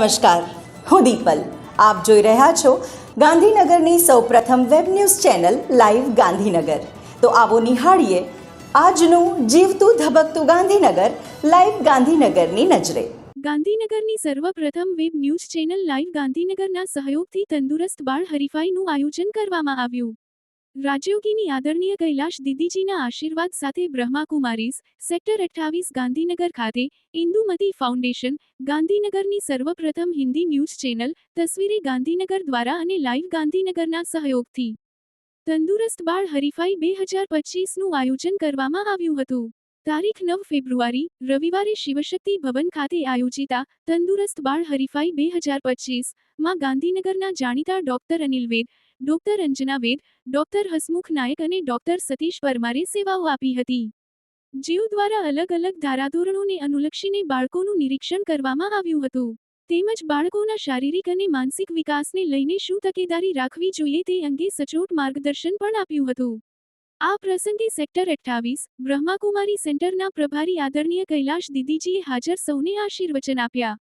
નમસ્કાર, હું દીપલ. આપ જોઈ રહ્યા છો ગાંધીનગરની સૌપ્રથમ web news channel live Gandhinagar. તો આવો નિહાળીએ આજનું જીવતું ધબકતું ગાંધીનગર, લાઈવ ગાંધીનગરની નજરે. ગાંધીનગરની સર્વપ્રથમ વેબ ન્યૂઝ ચેનલ લાઈવ ગાંધીનગરના સહયોગથી તંદુરસ્ત બાળ હરીફાઈનું આયોજન કરવામાં આવ્યું. રાજયોગીની આદરણીય કૈલાશ દીદીજીના આશીર્વાદ સાથે બ્રહ્માકુમારીઝ સેક્ટર અઠ્ઠાવીસ ગાંધીનગર ખાતે ઇન્દુમતી ફાઉન્ડેશન, ગાંધીનગરની સર્વપ્રથમ હિન્દી ન્યૂઝ ચેનલ, તસવીરે ગાંધીનગર દ્વારા અને લાઈવ ગાંધીનગરના સહયોગથી તંદુરસ્ત બાળ હરીફાઈ બે હજાર પચીસનું આયોજન કરવામાં આવ્યું હતું. તારીખ નવ ફેબ્રુઆરી, રવિવારે શિવશક્તિ ભવન ખાતે આયોજિતા તંદુરસ્ત બાળ હરીફાઈ બે હજાર પચીસમાં ગાંધીનગરના જાણીતા doctor Anil Ved doctor Anjana Ved doctor Hasmukh Nayak અને ડોક્ટર સતીશ પરમારે સેવાઓ આપી હતી. જીવ દ્વારા અલગ અલગ ધારાધોરણોને અનુલક્ષીને બાળકોનું નિરીક્ષણ કરવામાં આવ્યું હતું. તેમજ બાળકોના શારીરિક અને માનસિક વિકાસને લઈને શું તકેદારી રાખવી જોઈએ તે અંગે સચોટ માર્ગદર્શન પણ આપ્યું હતું. આ પ્રસંગે સેક્ટર અઠ્ઠાવીસ, બ્રહ્માકુમારી સેન્ટરના પ્રભારી આદરણીય કૈલાશ દીદીજીએ હાજર સૌને આશીર્વચન આપ્યા.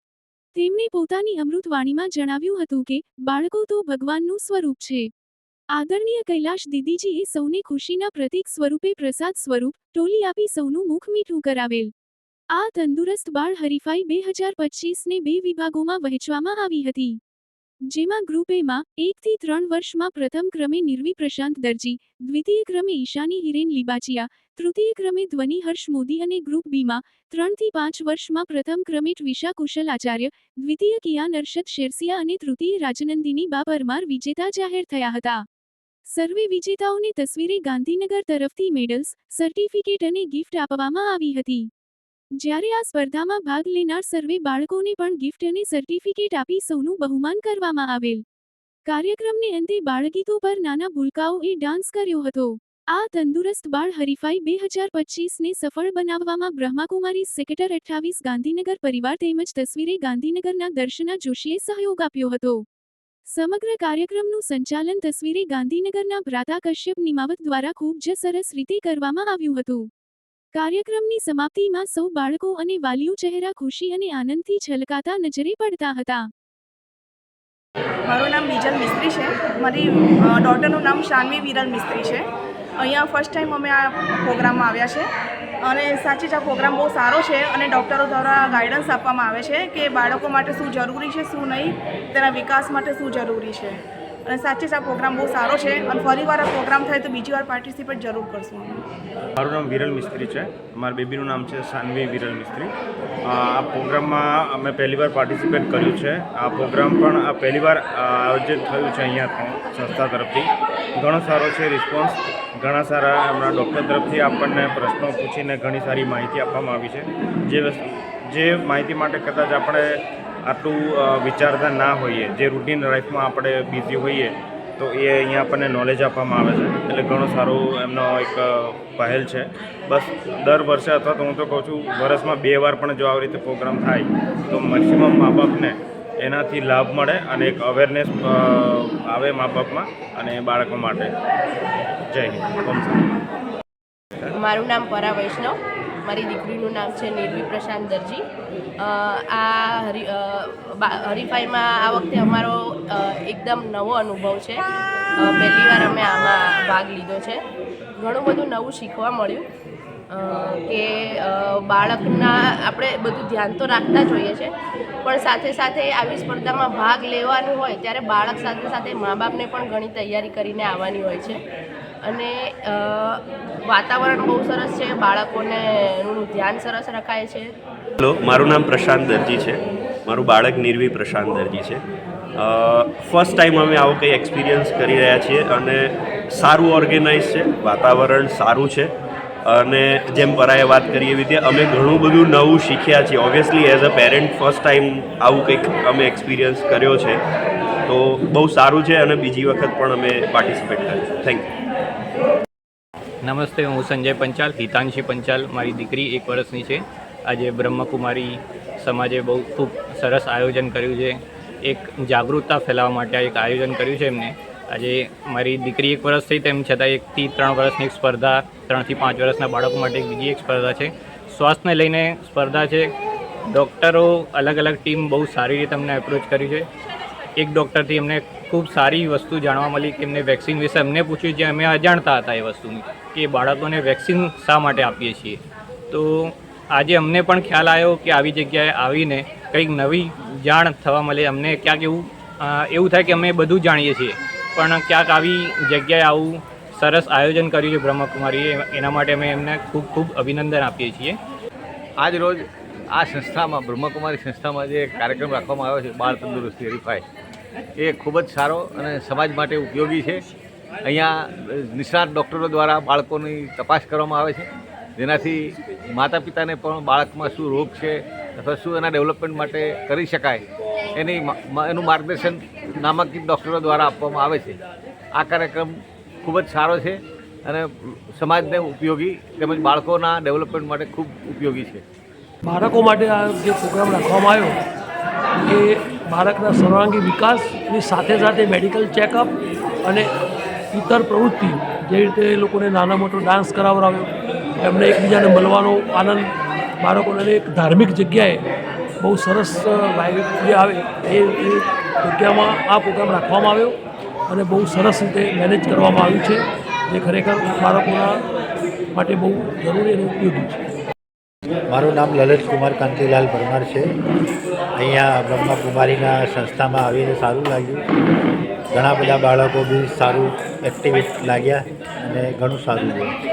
તેમણે પોતાની અમૃતવાણીમાં જણાવ્યું હતું કે, બાળકો તો ભગવાનનું સ્વરૂપ છે. આદરણીય કૈલાશ દીદીજીએ સૌને ખુશીના પ્રતીક સ્વરૂપે પ્રસાદ સ્વરૂપ ટોલી આપી સૌનું મુખ મીઠું કરાવેલ. આ તંદુરસ્ત બાળ હરીફાઈ બે હજાર પચીસને બે વિભાગોમાં વહેંચવામાં આવી હતી. જેમાં ગ્રુપ એમાં એકથી ત્રણ વર્ષમાં પ્રથમ ક્રમે નિર્વી પ્રશાંત દરજી, દ્વિતીય ક્રમે ઈશાની હિરેન લિબાચિયા તૃતીય ક્રમે ધ્વનિ હર્ષ મોદી અને ગ્રુપ બીમાં ત્રણથી પાંચ વર્ષમાં પ્રથમ ક્રમે ટ્વિશા કુશલ આચાર્ય, દ્વિતીય કિયાન અર્ષદ શેરસિયા અને તૃતીય રાજનંદિની બા પરમાર વિજેતા જાહેર થયા હતા. સર્વે વિજેતાઓને તસવીરે ગાંધીનગર તરફથી મેડલ્સ, સર્ટિફિકેટ અને ગિફ્ટ આપવામાં આવી હતી. જ્યારે આ સ્પર્ધામાં ભાગ લેનાર સર્વે બાળકોને પણ ગિફ્ટ અને સર્ટિફિકેટ આપી સૌનું બહુમાન કરવામાં આવેલ. કાર્યક્રમને અંતે બાળગીતો પર નાના ભૂલકાઓએ ડાન્સ કર્યો હતો. આ તંદુરસ્ત બાળ હરીફાઈ બે હજાર પચીસને સફળ બનાવવામાં બ્રહ્માકુમારી સેક્ટર અઠ્ઠાવીસ ગાંધીનગર પરિવાર તેમજ તસવીરે ગાંધીનગરના દર્શના જોશીએ સહયોગ આપ્યો હતો. સમગ્ર કાર્યક્રમનું સંચાલન તસવીરે ગાંધીનગરના ભ્રાતા કશ્યપ નિમાવત દ્વારા ખૂબ જ સરસ રીતે કરવામાં આવ્યું હતું. કાર્યક્રમની સમાપ્તિમાં સૌ બાળકો અને વાલીઓ ચહેરા ખુશી અને આનંદથી છલકાતા નજરે પડતા હતા. મારું નામ બીજલ મિસ્ત્રી છે. મારી ડોટરનું નામ શાનવી વિરલ મિસ્ત્રી છે. અહીંયા ફર્સ્ટ ટાઈમ અમે આ પ્રોગ્રામમાં આવ્યા છે. અને સાચી જ આ પ્રોગ્રામ બહુ સારો છે અને ડૉક્ટરો દ્વારા ગાઈડન્સ આપવામાં આવે છે કે બાળકો માટે શું જરૂરી છે, શું નહીં, તેના વિકાસ માટે શું જરૂરી છે. અને સાચી જ આ પ્રોગ્રામ બહુ સારો છે અને ફરીવાર આ પ્રોગ્રામ થાય તો બીજી વાર પાર્ટિસિપેટ જરૂર કરશું મારું નામ વિરલ મિસ્ત્રી છે. મારા બેબીનું નામ છે સાનવી વિરલ મિસ્ત્રી. આ પ્રોગ્રામમાં અમે પહેલીવાર પાર્ટિસિપેટ કર્યું છે. આ પ્રોગ્રામ પણ આ પહેલીવાર આયોજિત થયું છે અહીંયા સંસ્થા તરફથી. ઘણો સારો છે રિસ્પોન્સ ઘણા સારા હમણાં ડૉક્ટર તરફથી આપણને પ્રશ્નો પૂછીને ઘણી સારી માહિતી આપવામાં આવી છે. જે જે માહિતી માટે કદાચ આપણે આટલું વિચારતા ના હોઈએ, જે રૂટીન લાઈફમાં આપણે બિઝી હોઈએ, તો એ અહીંયા આપણને નોલેજ આપવામાં આવે છે. એટલે ઘણો સારો એમનો એક પહેલ છે. બસ દર વર્ષે અથવા તો હું તો કહું છું, વર્ષમાં બે વાર પણ જો આવી રીતે પ્રોગ્રામ થાય, તો મેક્સિમમ મા બાપને એનાથી લાભ મળે અને એક અવેરનેસ આવે મા બાપમાં અને બાળકો માટે. જય હિન્દ. મારું નામ પરા વૈષ્ણવ. મારી દીકરીનું નામ છે નિર્વી પ્રશાંત દરજી. આ હરી હરીફાઈમાં આ વખતે અમારો એકદમ નવો અનુભવ છે. પહેલીવાર પહેલી વાર અમે આમાં ભાગ લીધો છે. ઘણું બધું નવું શીખવા મળ્યું. કે બાળકના આપણે બધું ધ્યાન તો રાખતા જ હોઈએ છે પણ સાથે સાથે આવી સ્પર્ધામાં ભાગ લેવાનું હોય ત્યારે બાળક સાથે સાથે મા બાપને પણ ઘણી તૈયારી કરીને આવવાની હોય છે. અને વાતાવરણ બહુ સરસ છે બાળકોને ધ્યાન સરસ રખાય છે. હેલો, મારું નામ પ્રશાંત દરજી છે. મારું બાળક નિર્વી પ્રશાંત દરજી છે. ફર્સ્ટ ટાઈમ અમે આવો કંઈ એક્સપિરિયન્સ કરી રહ્યા છીએ અને સારું ઓર્ગેનાઇઝ છે, વાતાવરણ સારું છે. અને જેમ પરાએ વાત કરી એવી રીતે અમે ઘણું બધું નવું શીખ્યા છીએ. Obviously as a parent first time આવું કંઈક અમે એક્સપિરિયન્સ કર્યો છે. તો બહુ સારું છે અને બીજી વખત પણ અમે પાર્ટિસિપેટ કરીશું થેન્ક યુ નમસ્તે, હું સંજય પંચાલ હિતાંશી પંચાલ. મારી દીકરી એક વર્ષની છે. આજે બ્રહ્મકુમારી સમાજે બહુ ખૂબ સરસ આયોજન કર્યું છે. એક જાગૃતતા ફેલાવવા માટે એક આયોજન કર્યું છે એમને. આજે મારી દીકરી એક વર્ષ થઈ તેમ છતાં એકથી ત્રણ વર્ષની એક સ્પર્ધા, ત્રણથી પાંચ વર્ષના બાળકો માટે બીજી એક સ્પર્ધા છે. સ્વાસ્થ્યને લઈને સ્પર્ધા છે. ડૉક્ટરો અલગ અલગ ટીમ બહુ સારી રીતે અમને એપ્રોચ કરી છે. એક ડૉક્ટરથી અમને ખૂબ સારી વસ્તુ જાણવા મળી કે એમને વેક્સિન વિશે અમને પૂછ્યું જે અમે અજાણતા હતા એ વસ્તુની, કે બાળકોને વેક્સિન શા માટે આપીએ છીએ. તો આજે અમને પણ ખ્યાલ આવ્યો કે આવી જગ્યાએ આવીને કંઈક નવી જાણ થવા મળે. અમને ક્યાંક એવું એવું થાય કે અમે બધું જાણીએ છીએ. પણ ક્યાંક આવી જગ્યાએ આવું સરસ આયોજન કર્યું છે બ્રહ્મકુમારીએ, એના માટે અમે એમને ખૂબ ખૂબ અભિનંદન આપીએ છીએ. આજ રોજ આ સંસ્થામાં, બ્રહ્મકુમારી સંસ્થામાં જે કાર્યક્રમ રાખવામાં આવ્યો છે, બાળ તંદુરસ્તી હરીફાઈ, એ ખૂબ જ સારો અને સમાજ માટે ઉપયોગી છે. અહીંયા નિષ્ણાત ડૉક્ટરો દ્વારા બાળકોની તપાસ કરવામાં આવે છે. જેનાથી માતા પિતાને પણ બાળકમાં શું રોગ છે અથવા શું એના ડેવલપમેન્ટ માટે કરી શકાય, એની એનું માર્ગદર્શન નામાંકિત ડૉક્ટરો દ્વારા આપવામાં આવે છે. આ કાર્યક્રમ ખૂબ જ સારો છે અને સમાજને ઉપયોગી તેમજ બાળકોના ડેવલપમેન્ટ માટે ખૂબ ઉપયોગી છે. બાળકો માટે આ જે પ્રોગ્રામ રાખવામાં આવ્યો, એ બાળકના સર્વાંગી વિકાસની સાથે સાથે મેડિકલ ચેકઅપ અને ઇતર પ્રવૃત્તિ જે રીતે એ લોકોને નાના મોટો ડાન્સ કરાવડાવ્યો, એમને એકબીજાને મળવાનો આનંદ, બાળકોને એક ધાર્મિક જગ્યાએ બહુ સરસ વાઇબ્ય આવે, એ જગ્યામાં આ પ્રોગ્રામ રાખવામાં આવ્યો અને બહુ સરસ રીતે મેનેજ કરવામાં આવ્યું છે, જે ખરેખર બાળકોના માટે બહુ જરૂરી અને ઉપયોગી છે. મારું નામ લલિત કુમાર કાંતિલાલ પરમાર છે. અહીંયા બ્રહ્માકુમારીના સંસ્થામાં આવીને સારું લાગ્યું. ઘણા બધા બાળકો બી સારું એક્ટિવિટ લાગ્યા અને ઘણું સારું રહ્યું